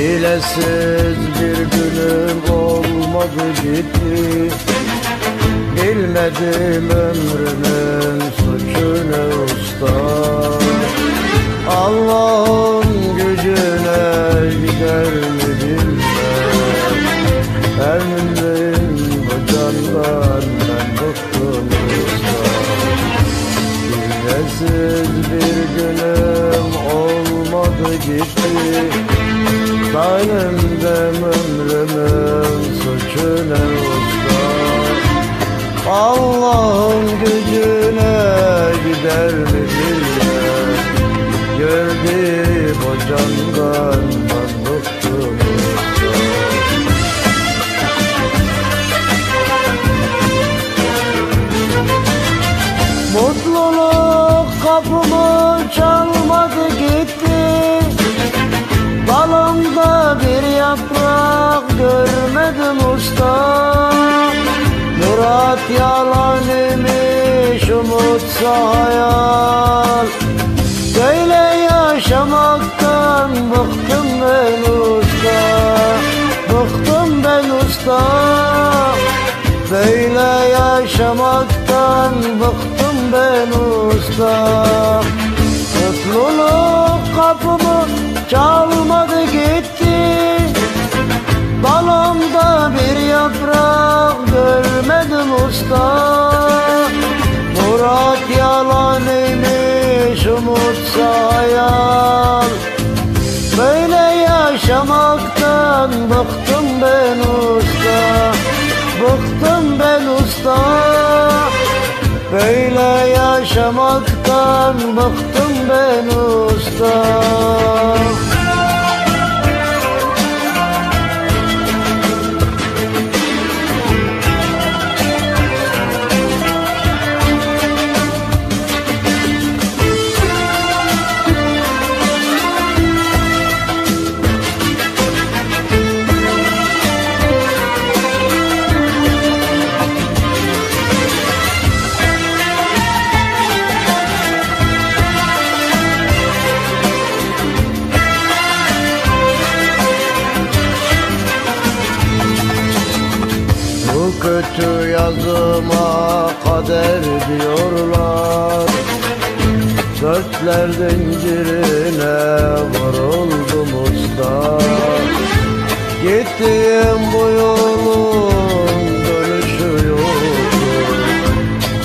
Çilesiz bir günüm olmadı gitti. Bilmedim ömrümün suçu ne usta. Allah'ın gücüne gider mi bilmem. Ömrüm bu candan ben bıktım usta. Çilesiz bir günüm olmadı gitti Zalimdem ömrümün suçu ne usta Allah'ın ben usta Bıktım ben usta. Böyle yaşamaktan bıktım ben usta. Mutluluk kapımı çalmadı gitti. Dalımda bir yaprak görmedim usta yaşamaktan bıktım ben usta Bıktım ben usta. Böyle yaşamaktan bıktım ben usta kötü yazıma kader diyorlar. Dörtlerden birine vuruldum usta Gittiğim bu yolun dönüşü yoktur.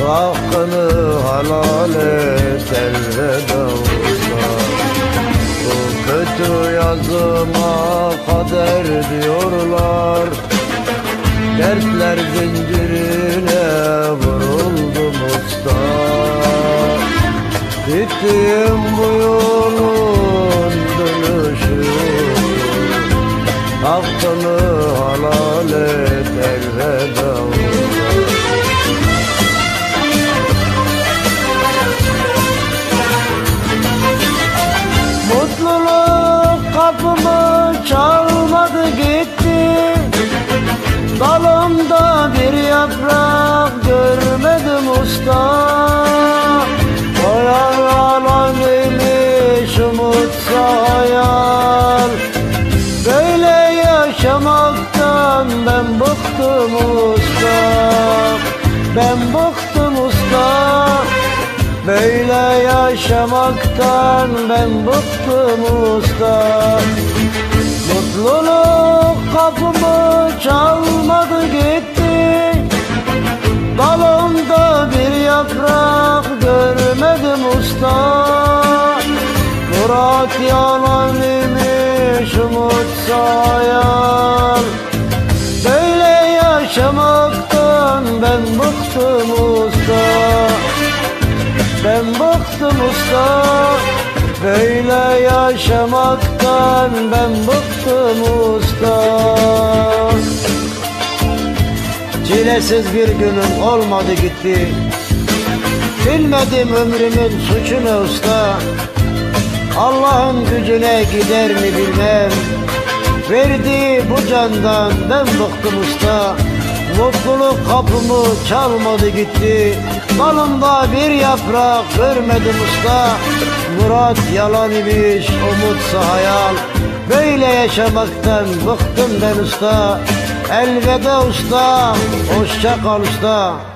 Hakkını halal et elveda usta Bu kötü yazıma kader diyorlar Dertler zincirine vuruldum usta Gittiğim bu yolun yaşamaktan ben bıktım usta. Mutluluk kapımı çalmadı gitti. Dalımda bir yaprak görmedim usta. Murat yalan imiş umutsa hayal Böyle yaşamaktan ben bıktım usta bıktım usta. Böyle yaşamaktan ben bıktım usta. Çilesiz bir günüm olmadı gitti. Bilmedim ömrümün suçu ne usta. Allah'ın gücüne gider mi bilmem. Verdiği bu candan ben bıktım usta Mutluluk kapımı çalmadı gitti. Dalımda bir yaprak görmedim usta. Murat yalan imiş umutsa hayal. Böyle yaşamaktan bıktım ben usta. Elveda usta, hoşça kal usta